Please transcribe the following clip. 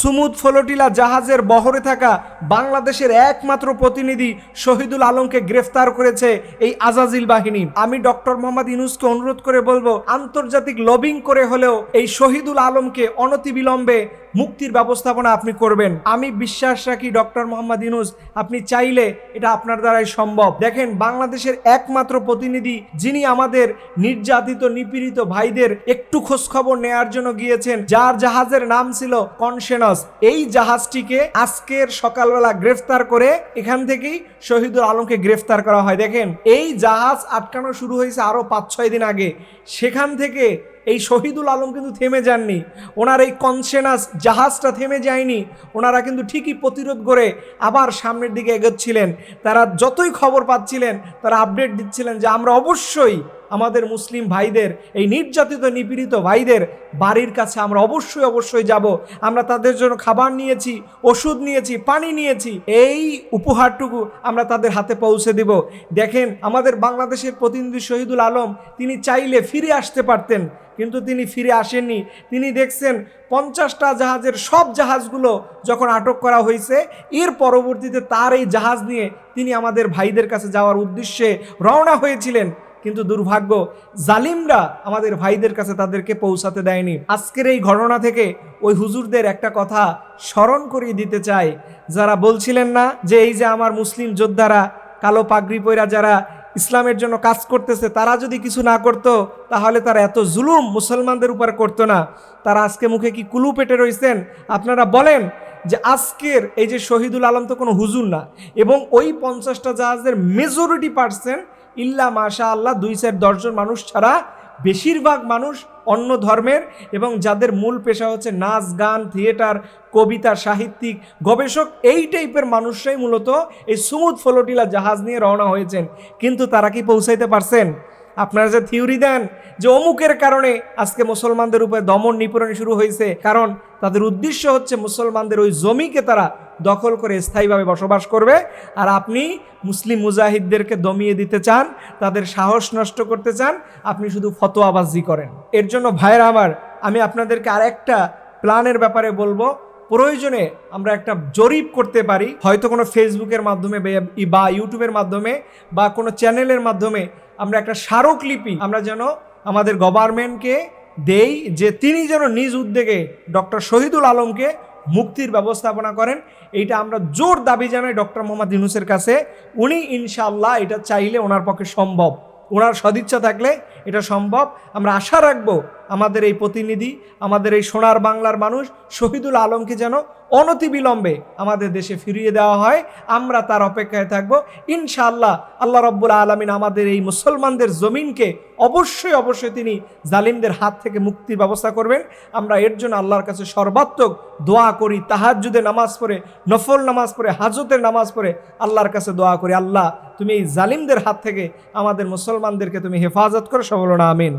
Sumud ফলটিলা জাহাজের বহরে থাকা বাংলাদেশের একমাত্র প্রতিনিধি শহীদুল আলমকে গ্রেফতার করেছে এই আজাজিল বাহিনী। আমি ডক্টর মোহাম্মদ ইনুসকে অনুরোধ করে বলব, আন্তর্জাতিক লবিং করে হলেও এই শহীদুল আলমকে অনতিবিলম্বে মুক্তির ব্যবস্থাপনা আপনি করবেন। আমি বিশ্বাস রাখি, ডক্টর মোহাম্মদ ইউনুস, আপনি চাইলে এটা আপনার দ্বারাই সম্ভব। দেখেন, বাংলাদেশের একমাত্র প্রতিনিধি যিনি আমাদের নির্যাতিত, নিপীড়িত ভাইদের একটু খোঁজখবর নেয়ার জন্য গিয়েছেন, যার জাহাজের নাম ছিল কনসেনস। এই জাহাজটিকে আজকের সকালবেলা গ্রেফতার করে এখান থেকেই শহীদুল আলমকে গ্রেফতার করা হয়। দেখেন, এই জাহাজ আটকানো শুরু হয়েছে আরও পাঁচ ছয় দিন আগে। সেখান থেকে এই শহীদুল আলম কিন্তু থেমে যাননি। ওনার এই কনসেনাস জাহাজটা থেমে যায়নি। ওনারা কিন্তু ঠিকই প্রতিরোধ করে আবার সামনের দিকে এগোচ্ছিলেন। তারা যতই খবর পাচ্ছিলেন, তারা আপডেট দিচ্ছিলেন যে আমরা অবশ্যই আমাদের মুসলিম ভাইদের, এই নির্যাতিত, নিপীড়িত ভাইদের বাড়ির কাছে আমরা অবশ্যই অবশ্যই যাব। আমরা তাদের জন্য খাবার নিয়েছি, ওষুধ নিয়েছি, পানি নিয়েছি। এই উপহারটুকু আমরা তাদের হাতে পৌঁছে দিব। দেখেন, আমাদের বাংলাদেশের প্রতিনিধি শহীদুল আলম, তিনি চাইলে ফিরে আসতে পারতেন, কিন্তু তিনি ফিরে আসেননি। তিনি দেখছেন, পঞ্চাশটা জাহাজের সব জাহাজগুলো যখন আটক করা হয়েছে, এর পরবর্তীতে তার এই জাহাজ নিয়ে তিনি আমাদের ভাইদের কাছে যাওয়ার উদ্দেশ্যে রওনা হয়েছিলেন। কিন্তু দুর্ভাগ্য, জালিমরা আমাদের ভাইদের কাছে তাদেরকে পৌঁছাতে দেয়নি। আজকের এই ঘটনা থেকে ওই হুজুরদের একটা কথা স্মরণ করিয়ে দিতে চাই। যারা বলছিলেন না যে এই যে আমার মুসলিম যোদ্ধারা, কালো পাগড়ি পয়রা যারা ইসলামের জন্য কাজ করতেছে, তারা যদি কিছু না করতো, তাহলে তারা এত জুলুম মুসলমানদের উপর করতো না। তারা আজকে মুখে কি কুলু পেটে রয়েছেন আপনারা বলেন যে আজকের এই যে শহীদুল আলম তো কোনো হুজুর না, এবং ওই পঞ্চাশটা জাহাজের মেজরিটি পার্সেন্ট ইল্লা মাশা আল্লাহ দুই চার দশজন মানুষ ছাড়া বেশিরভাগ মানুষ অন্য ধর্মের এবং যাদের মূল পেশা হচ্ছে নাচ, গান, থিয়েটার, কবিতা, সাহিত্যিক, গবেষক, এই টাইপের মানুষরাই মূলত এই সুমুদ ফলোটিলা জাহাজ নিয়ে রওনা হয়েছেন। কিন্তু তারা কি পৌঁছাইতে পারছেন? আপনারা যে থিওরি দেন যে অমুকের কারণে আজকে মুসলমানদের উপরে দমন নিপীড়ন শুরু হয়েছে, কারণ তাদের উদ্দেশ্য হচ্ছে মুসলমানদের ওই জমিকে তারা দখল করে স্থায়ীভাবে বসবাস করবে। আর আপনি মুসলিম মুজাহিদদেরকে দমিয়ে দিতে চান, তাদের সাহস নষ্ট করতে চান, আপনি শুধু ফতোয়াবাজি করেন। এর জন্য ভাইয়েরা আমার, আমি আপনাদেরকে আরেকটা প্ল্যানের ব্যাপারে বলব। প্রয়োজনে আমরা একটা জরিপ করতে পারি, হয়তো কোনো ফেসবুকের মাধ্যমে বা ইউটিউবের মাধ্যমে বা কোনো চ্যানেলের মাধ্যমে আমরা একটা স্মারকলিপি আমরা যেন আমাদের গভর্নমেন্টকে দেই যে তিনি যেন নিজ উদ্যোগে ডক্টর শহীদুল আলমকে মুক্তির ব্যবস্থাপনা করেন। এইটা আমরা জোর দাবি জানাই ডক্টর মোহাম্মদ ইউনুসের কাছে। উনি ইনশাল্লাহ এটা চাইলে ওনার পক্ষে সম্ভব। ওনার সদিচ্ছা থাকলে এটা সম্ভব। আমরা আশা রাখব আমাদের এই প্রতিনিধি, আমাদের এই সোনার বাংলার মানুষ, শহীদুল আলমকে যেন অনতিবিলম্বে আমাদের দেশে ফিরিয়ে দেওয়া হয়, আমরা তার অপেক্ষায় থাকব। ইনশাআল্লাহ আল্লাহ রব্বুল আলমিন আমাদের এই মুসলমানদের জমিনকে অবশ্যই অবশ্যই তিনি জালিমদের হাত থেকে মুক্তির ব্যবস্থা করবেন। আমরা এর জন্য আল্লাহর কাছে সর্বাত্মক দোয়া করি তাহাজুদে নামাজ পড়ে, নফল নামাজ পড়ে, হাজতের নামাজ পড়ে, আল্লাহর কাছে দোয়া করি। আল্লাহ, তুমি এই জালিমদের হাত থেকে আমাদের মুসলমানদেরকে তুমি হেফাজত করো। সবল না আমিন।